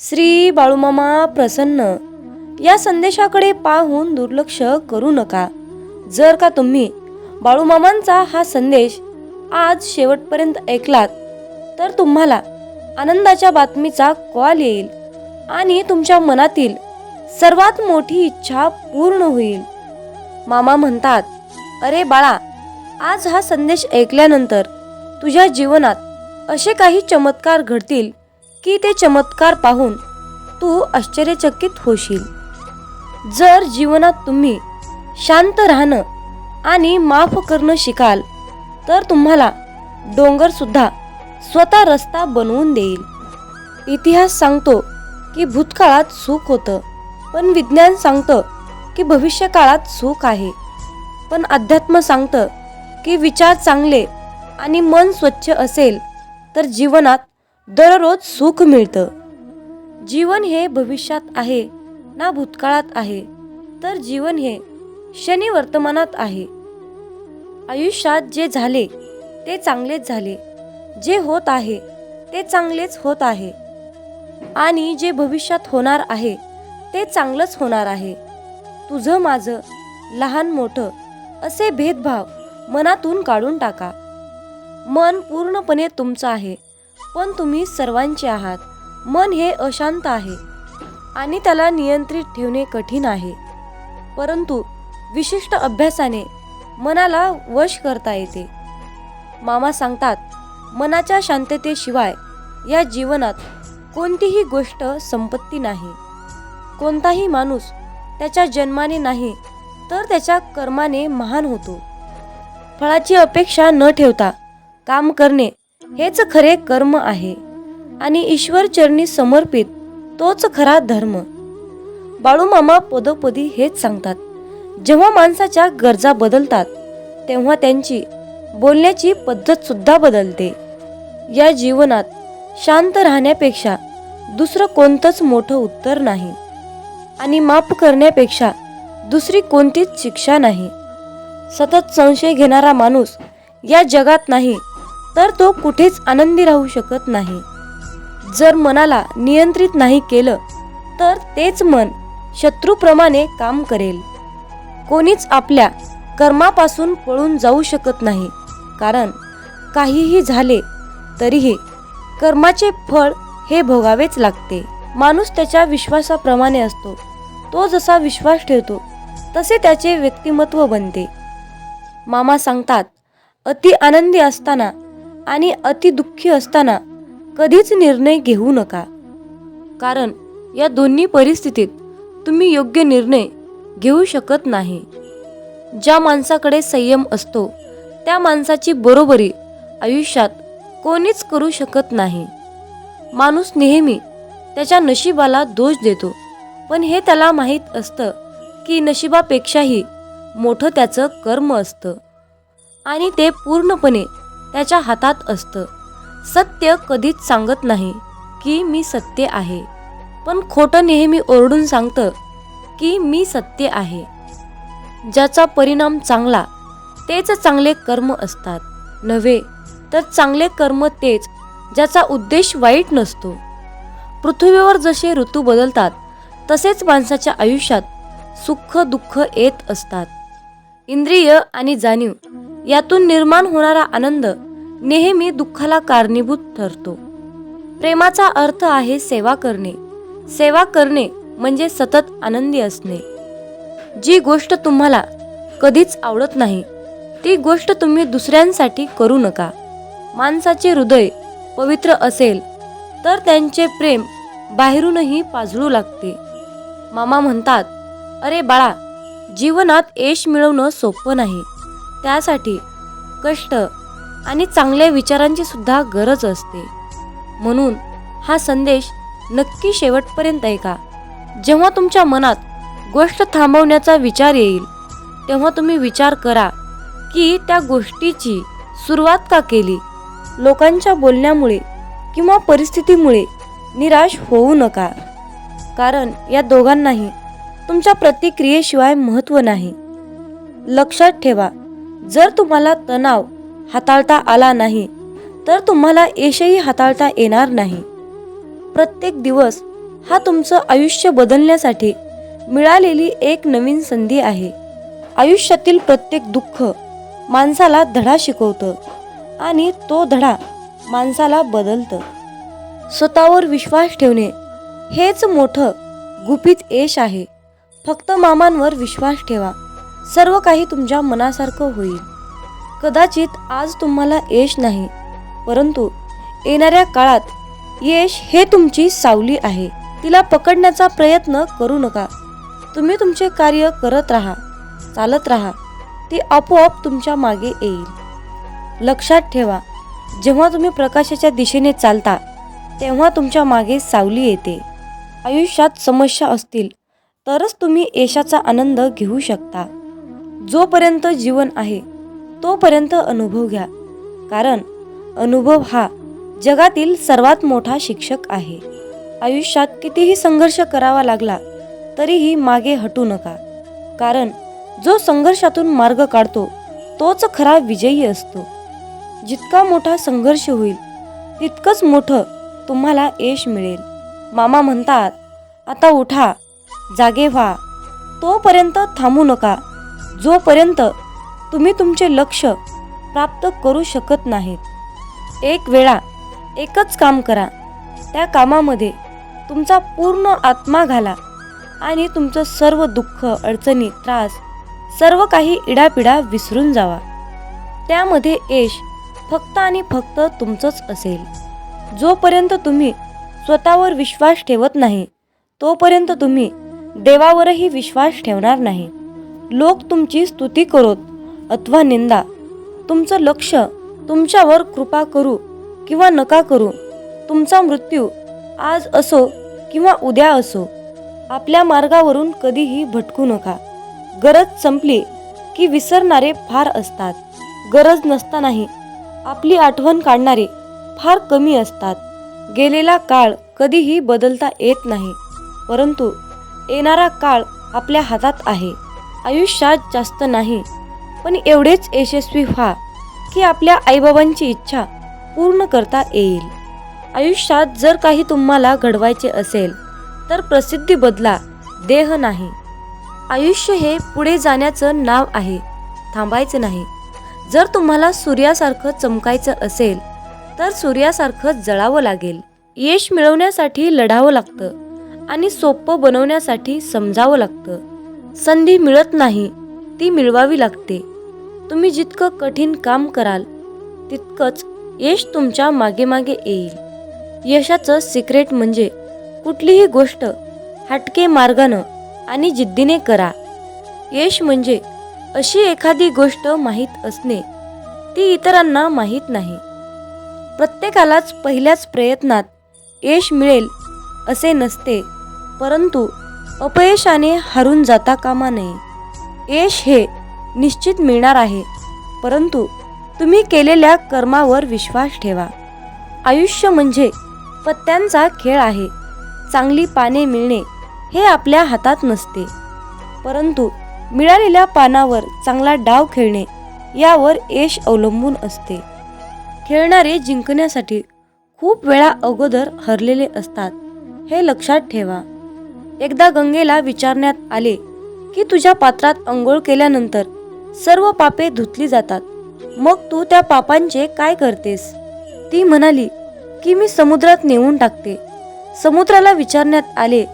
श्री बाळूमामा प्रसन्न. या संदेशाकडे पाहून दुर्लक्ष करू नका. जर का तुम्ही बाळूमामांचा हा संदेश आज शेवटपर्यंत ऐकलात तर तुम्हाला आनंदाच्या बातमीचा कॉल येईल आणि तुमच्या मनातील सर्वात मोठी इच्छा पूर्ण होईल. मामा म्हणतात अरे बाळा आज हा संदेश ऐकल्यानंतर तुझ्या जीवनात असे काही चमत्कार घडतील की ते चमत्कार पाहून तू आश्चर्यचकित होशील. जर जीवनात तुम्ही शांत राहणं आणि माफ करणं शिकाल तर तुम्हाला डोंगरसुद्धा स्वतः रस्ता बनवून देईल. इतिहास सांगतो की भूतकाळात सुख होतं पण विज्ञान सांगतं की भविष्यकाळात सुख आहे. पण अध्यात्म सांगतं की विचार चांगले आणि मन स्वच्छ असेल तर जीवनात दररोज सुख मिळतं. जीवन हे भविष्यात आहे ना भूतकाळात आहे तर जीवन हे शनी वर्तमानात आहे. आयुष्यात जे झाले ते चांगलेच झाले. जे होत आहे ते चांगलेच होत आहे. आणि जे भविष्यात होणार आहे ते चांगलंच होणार आहे. तुझं माझं लहान मोठं असे भेदभाव मनातून काढून टाका. मन पूर्णपणे तुमचं आहे. पण तुम्ही सर्वांचे आहात. मन हे अशांत आहे. आणि त्याला नियंत्रित ठेवणे कठीण आहे. परंतु विशिष्ट अभ्यासाने मनाला वश करता येते. मामा सांगतात मनाच्या शांततेशिवाय या जीवनात कोणतीही गोष्ट संपत्ती नाही. कोणताही माणूस त्याच्या जन्माने नाही तर त्याच्या कर्माने महान होतो. फळाची अपेक्षा न ठेवता काम करणे हेच खरे कर्म आहे. आणि ईश्वर चरणी समर्पित तोच खरा धर्म. बाळूमामा पदोपदी हेच सांगतात. जेव्हा माणसाच्या गरजा बदलतात तेव्हा त्यांची बोलण्याची पद्धत सुद्धा बदलते. या जीवनात शांत राहण्यापेक्षा दुसरं कोणतंच मोठं उत्तर नाही. आणि माफ करण्यापेक्षा दुसरी कोणतीच शिक्षा नाही. सतत संशय घेणारा माणूस या जगात नाही तर तो कुठेच आनंदी राहू शकत नाही. जर मनाला नियंत्रित नाही केलं तर तेच मन शत्रूप्रमाणे काम करेल. कोणीच आपल्या कर्मापासून पळून जाऊ शकत नाही कारण काहीही झाले तरीही कर्माचे फळ हे भोगावेच लागते. माणूस त्याच्या विश्वासाप्रमाणे असतो. तो जसा विश्वास ठेवतो तसे त्याचे व्यक्तिमत्व बनते. मामा सांगतात अति आनंदी असताना आणि अति दुःखी असताना कधीच निर्णय घेऊ नका. कारण या दोन्ही परिस्थितीत तुम्ही योग्य निर्णय घेऊ शकत नाही. ज्या माणसाकडे संयम असतो त्या माणसाची बरोबरी आयुष्यात कोणीच करू शकत नाही. माणूस नेहमी त्याच्या नशिबाला दोष देतो पण हे त्याला माहीत असतं की नशिबापेक्षाही मोठं त्याचं कर्म असतं. आणि ते पूर्णपणे त्याच्या हातात असतं. सत्य कधीच सांगत नाही की मी सत्य आहे. पण खोटं नेहमी ओरडून सांगतं की मी सत्य आहे. ज्याचा परिणाम चांगला तेच चांगले कर्म असतात. नव्हे तर चांगले कर्म तेच ज्याचा उद्देश वाईट नसतो. पृथ्वीवर जसे ऋतू बदलतात तसेच माणसाच्या आयुष्यात सुख दुःख येत असतात. इंद्रिय आणि जाणीव यातून निर्माण होणारा आनंद नेहमी दुःखाला कारणीभूत ठरतो. प्रेमाचा अर्थ आहे सेवा करणे. सेवा करणे म्हणजे सतत आनंदी असणे. जी गोष्ट तुम्हाला कधीच आवडत नाही ती गोष्ट तुम्ही दुसऱ्यांसाठी करू नका. माणसाचे हृदय पवित्र असेल तर त्यांचे प्रेम बाहेरूनही पाजळू लागते. मामा म्हणतात अरे बाळा जीवनात यश मिळवणं सोपं नाही. त्यासाठी कष्ट आणि चांगल्या विचारांची सुद्धा गरज असते. म्हणून हा संदेश नक्की शेवटपर्यंत ऐका. जेव्हा तुमच्या मनात गोष्ट थांबवण्याचा विचार येईल तेव्हा तुम्ही विचार करा की त्या गोष्टीची सुरुवात का केली? लोकांच्या बोलण्यामुळे किंवा परिस्थितीमुळे निराश होऊ नका. कारण या दोघांनाही तुमच्या प्रतिक्रियेशिवाय महत्त्व नाही. लक्षात ठेवा जर तुम्हाला तणाव हाताळता आला नाही तर तुम्हाला यशही हाताळता येणार नाही. प्रत्येक दिवस हा तुमचं आयुष्य बदलण्यासाठी मिळालेली एक नवीन संधी आहे. आयुष्यातील प्रत्येक दुःख माणसाला धडा शिकवतं आणि तो धडा माणसाला बदलतं. स्वतःवर विश्वास ठेवणे हेच मोठं गुपित यश आहे. फक्त मामांवर विश्वास ठेवा. सर्व काही तुमच्या मनासारखं होईल. कदाचित आज तुम्हाला यश नाही परंतु येणाऱ्या काळात यश हे तुमची सावली आहे. तिला पकडण्याचा प्रयत्न करू नका. तुम्ही तुमचे कार्य करत राहा चालत राहा. ती आपोआप तुमच्या मागे येईल. लक्षात ठेवा जेव्हा तुम्ही प्रकाशाच्या दिशेने चालता तेव्हा तुमच्या मागे सावली येते. आयुष्यात समस्या असतील तरच तुम्ही यशाचा आनंद घेऊ शकता. जोपर्यंत जीवन आहे तोपर्यंत अनुभव घ्या. कारण अनुभव हा जगातील सर्वात मोठा शिक्षक आहे. आयुष्यात कितीही संघर्ष करावा लागला तरीही मागे हटू नका. कारण जो संघर्षातून मार्ग काढतो तोच खरा विजयी असतो. जितका मोठा संघर्ष होईल तितकंच मोठं तुम्हाला यश मिळेल. मामा म्हणतात आता उठा जागे व्हा. तोपर्यंत थांबू नका. जोपर्यंत तुम्ही तुमचे लक्ष प्राप्त करू शकत नाहीत. एक वेळा एकच काम करा. त्या कामामध्ये तुमचा पूर्ण आत्मा घाला आणि तुमचं सर्व दुःख अडचणी त्रास सर्व काही इडापिडा विसरून जावा. त्यामध्ये यश फक्त आणि फक्त तुमचंच असेल. जोपर्यंत तुम्ही स्वतःवर विश्वास ठेवत नाही तोपर्यंत तुम्ही देवावरही विश्वास ठेवणार नाही. लोक तुमची स्तुती करोत अथवा निंदा. तुमचं लक्ष तुमच्यावर कृपा करू किंवा नका करू. तुमचा मृत्यू आज असो किंवा उद्या असो आपल्या मार्गावरून कधीही भटकू नका. गरज संपली की विसरणारे फार असतात. गरज नसतानाही आपली आठवण काढणारे फार कमी असतात. गेलेला काळ कधीही बदलता येत नाही परंतु येणारा काळ आपल्या हातात आहे. आयुष्यात जास्त नाही पण एवढेच यशस्वी व्हा की आपल्या आईबाबांची इच्छा पूर्ण करता येईल. आयुष्यात जर काही तुम्हाला घडवायचे असेल तर प्रसिद्धी बदला देह नाही. आयुष्य हे पुढे जाण्याचं नाव आहे थांबायचं नाही. जर तुम्हाला सूर्यासारखं चमकायचं असेल तर सूर्यासारखं जळावं लागेल. यश मिळवण्यासाठी लढावं लागतं आणि सोपं बनवण्यासाठी समजावं लागतं. संधी मिळत नाही ती मिळवावी लागते. तुम्ही जितकं कठीण काम कराल तितकंच यश तुमच्या मागे मागे येईल. यशाचं सिक्रेट म्हणजे कुठलीही गोष्ट हटके मार्गानं आणि जिद्दीने करा. यश म्हणजे अशी एखादी गोष्ट माहीत असणे ती इतरांना माहीत नाही. प्रत्येकालाच पहिल्याच प्रयत्नात यश मिळेल असे नसते परंतु अपयशाने हरून जाता कामा नये. यश हे निश्चित मिळणार आहे. परंतु तुम्ही केलेल्या कर्मावर विश्वास ठेवा. आयुष्य म्हणजे पत्त्यांचा खेळ आहे. चांगली पाने मिळणे हे आपल्या हातात नसते. परंतु मिळालेल्या पानावर चांगला डाव खेळणे यावर यश अवलंबून असते. खेळणारे जिंकण्यासाठी खूप वेळा अगोदर हरलेले असतात हे लक्षात ठेवा. एकदा गंगेला विचारण्यात आले की तुझ्या पात्रात अंघोळ केल्यानंतर सर्व पापे धुतली जातात. मग तू त्या पापांचे काय करतेस? ती म्हणाली की मी समुद्रात नेऊन टाकते. समुद्राला विचारण्यात आले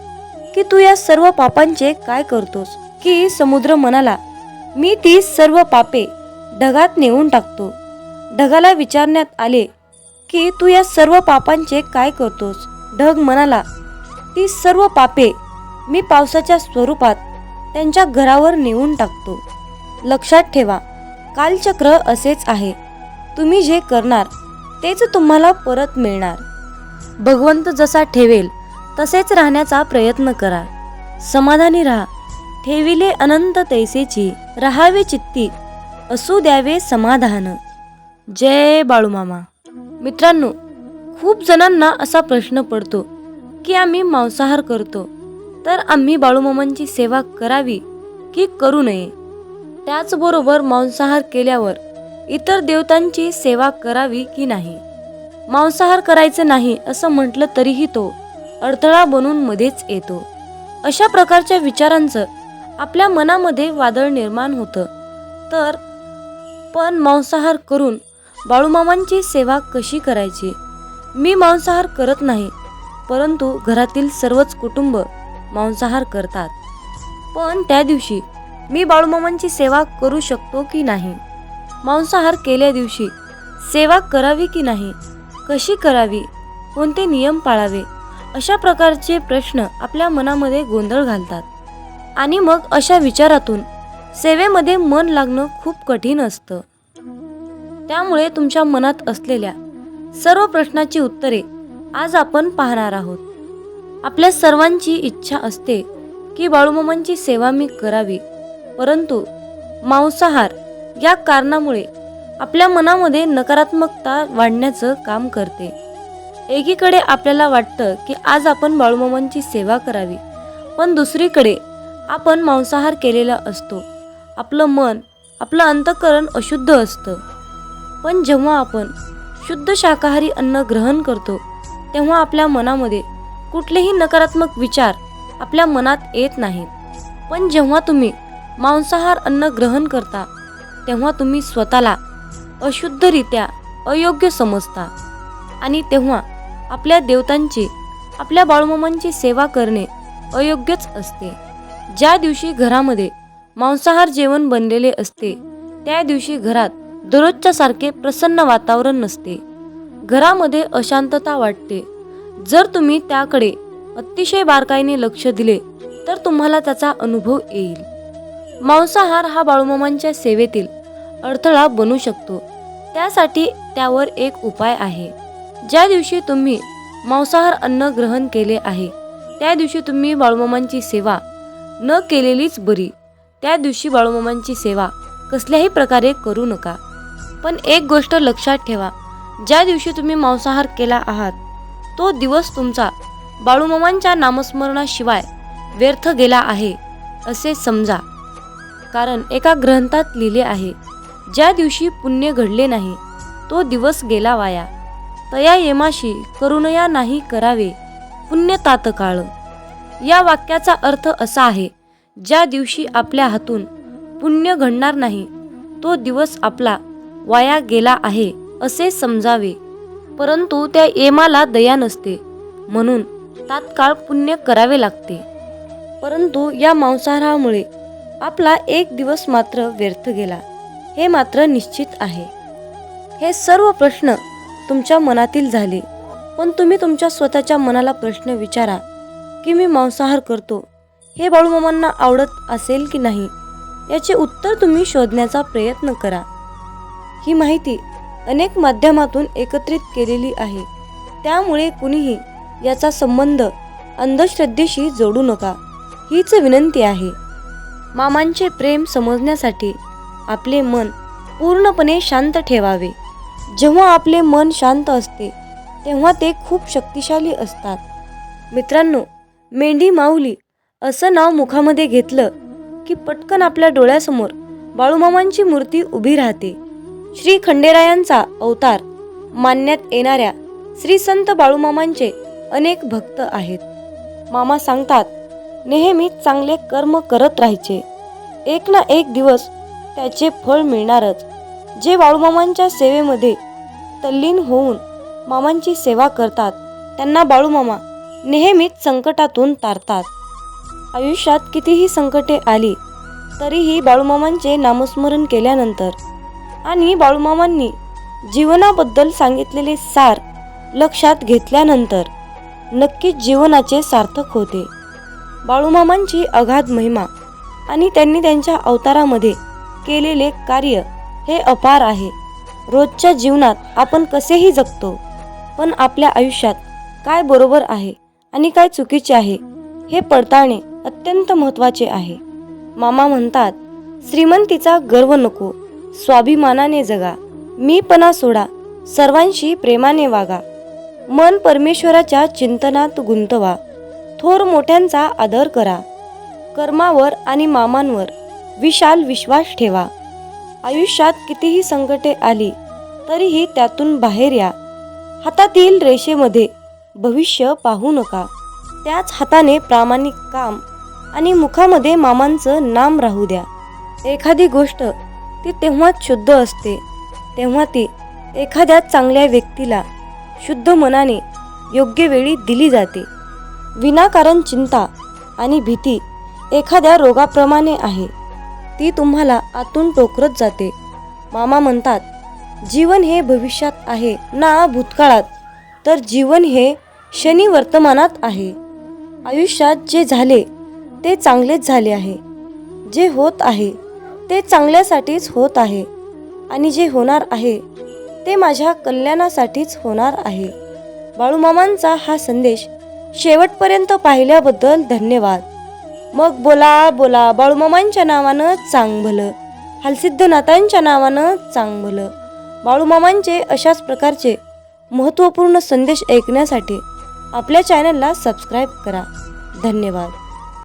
की तू या सर्व पापांचे काय करतोस? की समुद्र म्हणाला मी ती सर्व पापे ढगात नेऊन टाकतो. ढगाला विचारण्यात आले की तू या सर्व पापांचे काय करतोस? ढग म्हणाला ती सर्व पापे मी पावसाच्या स्वरूपात त्यांच्या घरावर नेऊन टाकतो. लक्षात ठेवा. कालचक्र असेच आहे. तुम्ही जे करणार तेच तुम्हाला परत मिळणार. भगवंत जसा ठेवेल तसेच राहण्याचा प्रयत्न करा. समाधानी राहा. ठेविले अनंत तैसेची राहावे चित्ती असू द्यावे समाधान. जय बाळूमामा. मित्रांनो खूप जणांना असा प्रश्न पडतो की आम्ही मांसाहार करतो तर आम्ही बाळूमामांची सेवा करावी की करू नये? त्याचबरोबर मांसाहार केल्यावर इतर देवतांची सेवा करावी की नाही? मांसाहार करायचं नाही असं म्हटलं तरीही तो अडथळा बनून मध्येच येतो. अशा प्रकारच्या विचारांचं आपल्या मनामध्ये वादळ निर्माण होतं. तर पण मांसाहार करून बाळूमामांची सेवा कशी करायची? मी मांसाहार करत नाही परंतु घरातील सर्वच कुटुंब मांसाहार करतात. पण त्या दिवशी मी बाळूमामांची सेवा करू शकतो की नाही? मांसाहार केल्या दिवशी सेवा करावी की नाही? कशी करावी? कोणते नियम पाळावे? अशा प्रकारचे प्रश्न आपल्या मनामध्ये गोंधळ घालतात. आणि मग अशा विचारातून सेवेमध्ये मन लागणं खूप कठीण असतं. त्यामुळे तुमच्या मनात असलेल्या सर्व प्रश्नाची उत्तरे आज आपण पाहणार आहोत. आपल्या सर्वांची इच्छा असते की बाळूमामांची सेवा मी करावी. परंतु मांसाहार या कारणामुळे आपल्या मनामध्ये नकारात्मकता वाढण्याचं काम करते. एकीकडे आपल्याला वाटतं की आज आपण बाळूमामांची सेवा करावी पण दुसरीकडे आपण मांसाहार केलेला असतो. आपलं मन आपलं अंतकरण अशुद्ध असतं. पण जेव्हा आपण शुद्ध शाकाहारी अन्न ग्रहण करतो तेव्हा आपल्या मनामध्ये कुठलेही नकारात्मक विचार आपल्या मनात येत नाहीत. पण जेव्हा तुम्ही मांसाहार अन्न ग्रहण करता तेव्हा तुम्ही स्वतःला अशुद्धरित्या अयोग्य समजता. आणि तेव्हा आपल्या देवतांची आपल्या बाळूमामांची सेवा करणे अयोग्यच असते. ज्या दिवशी घरामध्ये मांसाहार जेवण बनलेले असते त्या दिवशी घरात दररोजच्या सारखे प्रसन्न वातावरण नसते. घरामध्ये अशांतता वाटते. जर तुम्ही त्याकडे अतिशय बारकाईने लक्ष दिले तर तुम्हाला त्याचा अनुभव येईल. मांसाहार हा बाळूमामांच्या सेवेतील अडथळा बनू शकतो. त्यासाठी त्यावर एक उपाय आहे. ज्या दिवशी तुम्ही मांसाहार अन्न ग्रहण केले आहे त्या दिवशी तुम्ही बाळूमामांची सेवा न केलेलीच बरी. त्या दिवशी बाळूमामांची सेवा कसल्याही प्रकारे करू नका. पण एक गोष्ट लक्षात ठेवा ज्या दिवशी तुम्ही मांसाहार केला आहात तो दिवस तुमचा बाळूमामांच्या नामस्मरणाशिवाय व्यर्थ गेला आहे असे समजा. कारण एका ग्रंथात लिहिले आहे ज्या दिवशी पुण्य घडले नाही तो दिवस गेला वाया. तया येमाशी करुणया नाही करावे पुण्य तातकाळ. या वाक्याचा अर्थ असा आहे ज्या दिवशी आपल्या हातून पुण्य घडणार नाही तो दिवस आपला वाया गेला आहे असे समजावे. परंतु त्या येमाला दया नसते म्हणून तात्काळ पुण्य करावे लागते. परंतु या मांसाहारामुळे आपला एक दिवस मात्र व्यर्थ गेला. हे मात्र निश्चित आहे. हे सर्व प्रश्न तुमच्या मनातील झाले. पण तुम्ही तुमच्या स्वतःच्या मनाला प्रश्न विचारा की मी मांसाहार करतो हे बाळूमामांना आवडत असेल की नाही याचे उत्तर तुम्ही शोधण्याचा प्रयत्न करा. ही माहिती अनेक माध्यमातून एकत्रित केलेली आहे. त्यामुळे कुणीही याचा संबंध अंधश्रद्धेशी जोडू नका. हीच विनंती आहे. मामांचे प्रेम समजण्यासाठी आपले मन पूर्णपणे शांत ठेवावे. जेव्हा आपले मन शांत असते तेव्हा ते खूप शक्तिशाली असतात. मित्रांनो मेंढी माऊली असं नाव मुखामध्ये घेतलं की पटकन आपल्या डोळ्यासमोर बाळूमामांची मूर्ती उभी राहते. श्री खंडेरायांचा अवतार मानण्यात येणाऱ्या श्री संत बाळूमामांचे अनेक भक्त आहेत. मामा सांगतात नेहमी चांगले कर्म करत राहायचे. एक ना एक दिवस त्याचे फळ मिळणारच. जे बाळूमामांच्या सेवेमध्ये तल्लीन होऊन मामांची सेवा करतात त्यांना बाळूमामा नेहमीच संकटातून तारतात. आयुष्यात कितीही संकटे आली तरीही बाळूमामांचे नामस्मरण केल्यानंतर आणि बाळूमामांनी जीवनाबद्दल सांगितलेले सार लक्षात घेतल्यानंतर नक्कीच जीवनाचे सार्थक होते. बाळूमामांची अगाध महिमा आणि त्यांनी त्यांच्या अवतारामध्ये केलेले कार्य हे अपार आहे. रोजच्या जीवनात आपण कसेही जगतो पण आपल्या आयुष्यात काय बरोबर आहे आणि काय चुकीचे आहे हे पडताळणे अत्यंत महत्त्वाचे आहे. मामा म्हणतात श्रीमंतीचा गर्व नको स्वाभिमानाने जगा मीपणा सोडा सर्वांशी प्रेमाने वागा. मन परमेश्वराच्या चिंतनात गुंतवा. थोर मोठ्यांचा आदर करा. कर्मावर आणि मामांवर विशाल विश्वास ठेवा. आयुष्यात कितीही संकटे आली तरीही त्यातून बाहेर या. हातातील रेषेमध्ये भविष्य पाहू नका. त्याच हाताने प्रामाणिक काम आणि मुखामध्ये मामांचं नाम राहू द्या. एखादी गोष्ट ती तेव्हाच शुद्ध असते. तेव्हा ती एखाद्या चांगल्या व्यक्तीला शुद्ध मनाने योग्य वेळी दिली जाते. विनाकारण चिंता आणि भीती एखाद्या रोगाप्रमाणे आहे. ती तुम्हाला आतून टोकरत जाते. मामा म्हणतात जीवन हे भविष्यात आहे ना भूतकाळात? तर जीवन हे शनी वर्तमानात आहे. आयुष्यात जे झाले ते चांगलेच झाले आहे. जे होत आहे ते चांगल्यासाठीच होत आहे. आणि जे होणार आहे ते माझ्या कल्याणासाठीच होणार आहे. बाळूमामांचा हा संदेश शेवटपर्यंत पाहिल्याबद्दल धन्यवाद. मग बोला बोला बाळूमामांच्या नावानं चांग भलं हलसिद्धनाथांच्या नावानं चांग भलं बाळूमामांचे अशाच प्रकारचे महत्त्वपूर्ण संदेश ऐकण्यासाठी आपल्या चॅनलला सबस्क्राईब करा. धन्यवाद.